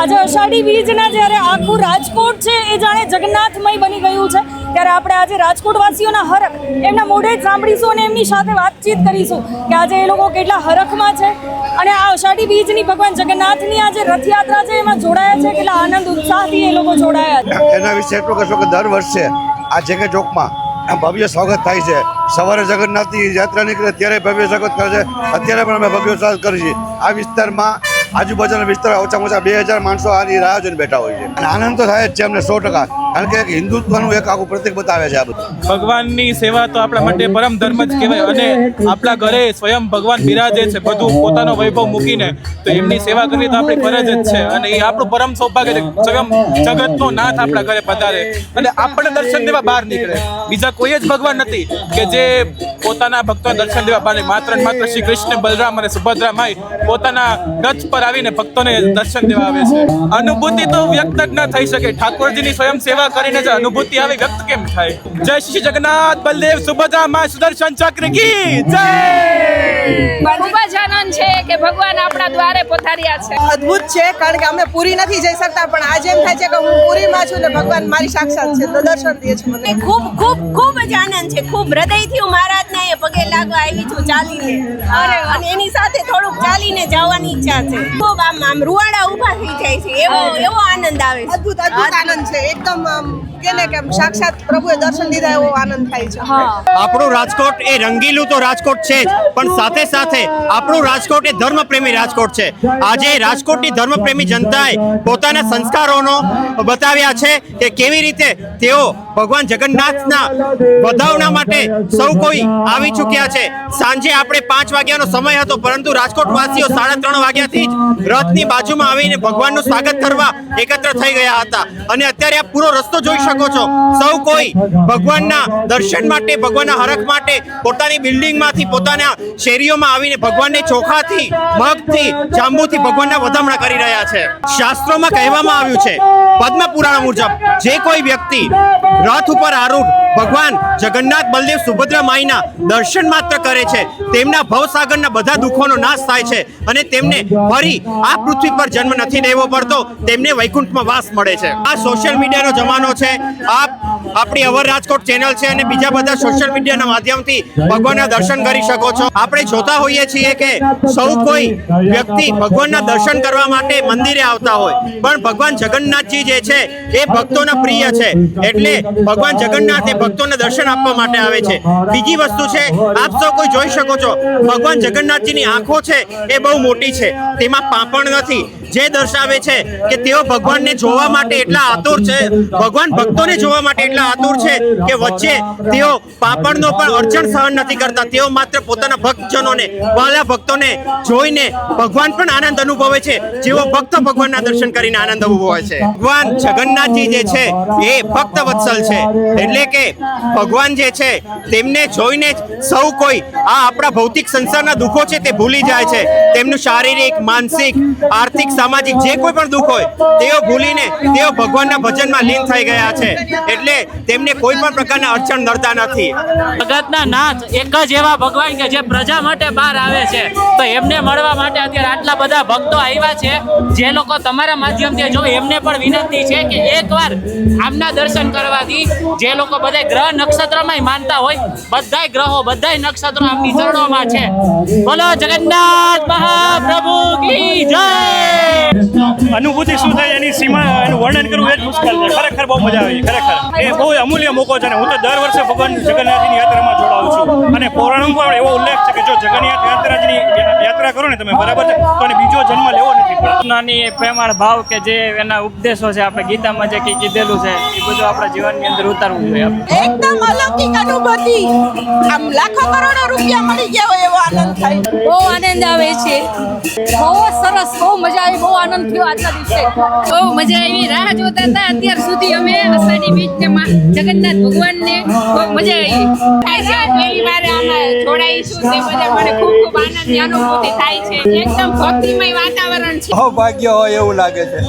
આજે અષાઢી બીજના જ્યારે આખું રાજકોટ છે એ જાણે જગન્નાથમય બની ગયું છે, ત્યારે આપણે આજે રાજકોટવાસીઓના હરખ એમના મોઢે જ સાંભળીશું અને એમની સાથે વાતચીત કરીશું કે આજે એ લોકો કેટલા હરખમાં છે અને આ અષાઢી બીજની ભગવાન જગન્નાથની આ જે રથયાત્રા છે એમાં જોડાયા છે, કેટલા આનંદ, ઉત્સાહથી એ લોકો જોડાયા છે. એના વિશે એટલું કહેશો કે દર વર્ષે આ જેકે ચોકમાં ભવ્ય સ્વાગત થાય છે. સવારે જગન્નાથની યાત્રા નીકળે, ત્યારે ભવ્ય સ્વાગત કરે છે. અત્યારે પણ અમે ભવ્ય સ્વાગત કરીએ છીએ. આ વિસ્તારમાં આજુબાજુના વિસ્તાર ઓછામાં ઓછા બે હજાર માણસો આની રાહ જોઈને બેઠા હોય છે. અને આનંદ તો થાય જ છે અમને સો ટકા. કારણ કે હિન્દુત્વનું એક આખું પ્રતિક બતાવે છે આ બધું. ભગવાનની સેવા તો આપણા માટે પરમ ધર્મ જ કહેવાય અને આપણા ઘરે સ્વયં ભગવાન બિરાજે છે, બધું પોતાનો વૈભવ મૂકીને, તો એમની સેવા કરવી તો આપણી ફરજ જ છે અને એ આપણું પરમ સૌભાગ્ય છે, સ્વયં જગતનો નાથ આપણા ઘરે પધારે અને આપણને દર્શન દેવા બહાર નીકળે. બીજા કોઈ જ ભગવાન નથી કે જે પોતાના ભક્તો દર્શન દેવા બહાર માત્ર માત્ર શ્રી કૃષ્ણ, બલરામ અને સુભદ્રા માઈ પોતાના રથ પર આવીને ભક્તોને દર્શન દેવા આવે છે. અનુભૂતિ તો વ્યક્ત જ ન થઈ શકે. ઠાકોરજીની સ્વયં સેવા કરીને જે અનુભૂતિ આવે વ્યક્ત કેમ થાય? જય શ્રી જગન્નાથ બલદેવ સુભદ્રા માં સુદર્શન ચક્ર કી જય! ખૂબ જ આનંદ છે કે ભગવાન આપણા દ્વારે પધાર્યા છે. અદ્ભુત છે કારણ કે અમે પૂરી નથી જઈ શકતા પણ આજે એમ થાય છે કે હું પૂરીમાં છું ને ભગવાન મારી સાક્ષાત છે તો દર્શન દે છે મને. ખૂબ ખૂબ ખૂબ જ આનંદ છે ખૂબ હૃદયથી હું મહારાજના એ પગે લાગવા આવી છું ચાલીને. અને એની સાથે થોડુંક ચાલીને જવાની ઈચ્છા છે. ખૂબ આમ આમ રૂવાડા ઊભા થઈ જાય છે એવો એવો આનંદ આવે છે. અદ્ભુત અદ્ભુત આનંદ છે એકદમ આમ કે ને કે સાક્ષાત પ્રભુએ દર્શન દીધા એવો આનંદ થાય છે. આપણું રાજકોટ એ રંગીલું તો રાજકોટ છે જ પણ સાથે સાથે આપણું રાજકોટ એ ધર્મપ્રેમી રાજકોટ છે. આજે રાજકોટની ધર્મપ્રેમી જનતાએ પોતાના સંસ્કારોનો બતાવ્યા છે કે કેવી રીતે તેઓ ભગવાન જગન્નાથના વધાવના માટે સૌ કોઈ આવી ચૂક્યા છે. સાંજે આપણે પાંચ વાગ્યાનો સમય હતો પરંતુ રાજકોટ વાસીઓ સાડા ત્રણ વાગ્યાથી જ રથની બાજુમાં આવીને ભગવાનનું સ્વાગત કરવા એકત્ર થઈ ગયા હતા. અને અત્યારે આ પૂરો રસ્તો જોઈ શકો છો. સૌ કોઈ ભગવાનના દર્શન માટે, ભગવાનના હરખ માટે પોતાની બિલ્ડિંગમાંથી, પોતાના શેરીઓમાં આવીને ભગવાનને ચોખાથી, મગથી, જાંબુથી ભગવાનના વધામણા કરી રહ્યા છે. શાસ્ત્રોમાં કહેવામાં આવ્યું છે, પદ્મ પુરાણ મુજબ, જે કોઈ વ્યક્તિ રથ ઉપર આરૂઢ ભગવાન જગન્નાથ બલદેવ સુભદ્રા માઈના દર્શન માત્ર કરે છે. તેમના ભવસાગરના બધા દુઃખોનો નાશ થાય છે અને તેમને ફરી આ પૃથ્વી પર જન્મ નથી લેવો પડતો. તેમને વૈકુંઠમાં વાસ મળે છે. આ સોશિયલ મીડિયાનો જમાનો છે. આપ આપણી અવર રાજકોટ ચેનલ છે અને બીજા બધા સોશિયલ મીડિયાના માધ્યમથી ભગવાનના દર્શન કરી શકો છો. આપણે જોતા હોઈએ છીએ કે સૌ કોઈ વ્યક્તિ ભગવાનના દર્શન કરવા માટે મંદિરે આવતા હોય. પણ ભગવાન જગન્નાથજી જે છે, એ ભક્તોના પ્રિય છે. એટલે ભગવાન જગન્નાથ એ ભક્તોને દર્શન આપવા માટે આવે છે. બીજી વસ્તુ છે, આપ સૌ કોઈ જોઈ શકો છો, ભગવાન જગન્નાથજીની આંખો છે, એ બહુ મોટી છે. તેમાં પાંપણ નથી. જે દર્શાવે છે કે તેઓ ભગવાનને જોવા માટે એટલા આતુર છે, ભગવાન ભક્તોને જોવા માટે એટલા આતુર છે કે વચ્ચે તેઓ પાપડનો પણ અડચણ સહન નથી કરતા. તેઓ માત્ર પોતાના ભક્તજનોને, વાલા ભક્તોને જોઈને ભગવાન પણ આનંદ અનુભવે છે. જેવો ભક્ત ભગવાનના દર્શન કરીને આનંદ અનુભવે છે. ભગવાન જગન્નાથજી જે છે, એ ભક્ત વત્સલ છે. એટલે કે ભગવાન જે છે, તેમને જોઈને જ સૌ કોઈ આ આપણા ભૌતિક સંસારના દુઃખો છે તે ભૂલી જાય છે. તેમનું શારીરિક, માનસિક, આર્થિક જે કોઈ પણ દુઃખ હોય, તેઓ ભૂલીને તેઓ ભગવાનના ભજનમાં લીન થઈ ગયા છે. એટલે તેમને કોઈ પણ પ્રકારના અડચણ નડતા નથી. જગતના નાથ એક જ એવા ભગવાન કે જે પ્રજા માટે બહાર આવે છે. તો એમને મળવા માટે અત્યારે આટલા બધા ભક્તો આવ્યા છે. જે લોકો તમારા માધ્યમથી જો એમને પણ વિનંતી છે કે એકવાર આમના દર્શન કરવાથી જે લોકો બધા ગ્રહ નક્ષત્રમાં માનતા હોય, બધાય ગ્રહો, બધાય નક્ષત્રો આમની ચરણોમાં છે. બોલો જગન્નાથ મહાપ્રભુ કી જય! અનુભૂતિ શું થાય એની સીમા એનું વર્ણન કરવું એ જ મુશ્કેલ છે. ખરેખર બહુ મજા આવી ખરેખર. એ બહુ અમૂલ્ય મોકો છે ને હું તો દર વર્ષે ભગવાન જગન્નાથની યાત્રામાં જોડાઉં છું. અને પૌરાણિકમાં પણ એવો ઉલ્લેખ છે કે જો જગન્નાથ યાત્રાની યાત્રા કરો ને તમે બરાબર છે? તો બીજો જન્મ લેવો નથી. પડતો નાની પ્રેમાળ ભાવ કે જે એના ઉપદેશો છે આપણે ગીતામાં જે કંઈ કીધેલું છે એ બધું આપણા જીવનની અંદર ઉતારવું જોઈએ. એકદમ અલૌકિક અનુભૂતિ. આમ લાખો કરોડો રૂપિયા મળી ગયા હોય એવો આનંદ થાય. બહુ આનંદ આવે છે. બહુ સરસ બહુ મજા આવી બહુ આનંદ થયો. આજના દિવસે. બહુ મજા આવી. રાહ જોતા હતા. અત્યાર સુધી અમે અષાઢી બીજ ને માં જગન્નાથ ભગવાનને બહુ મજા આવી. છે આમાં જોડાઈશું. તે બધા મને ખૂબ ખૂબ આનંદની અનુભૂતિ થાય છે. એકદમ ભક્તિમય વાતાવરણ છે. સૌભાગ્ય હોય એવું લાગે છે.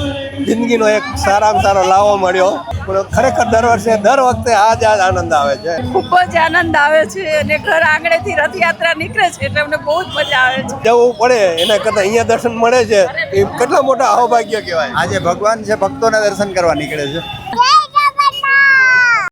જિંદગીનો એક સારામાં સારો લાવો મળ્યો. પણ ખરેખર દર વર્ષે દર વખતે આજ જ આનંદ આવે છે. ખૂબ જ આનંદ આવે છે અને ઘર આંગણેથી રથયાત્રા નીકળે છે એટલે અમને બહુ જ મજા આવે છે. જવું પડે. એના કરતાં અહીંયા દર્શન મળે છે. એ કેટલા મોટા સૌભાગ્ય કહેવાય. આજે ભગવાન છે ભક્તોના દર્શન કરવા નીકળે છે.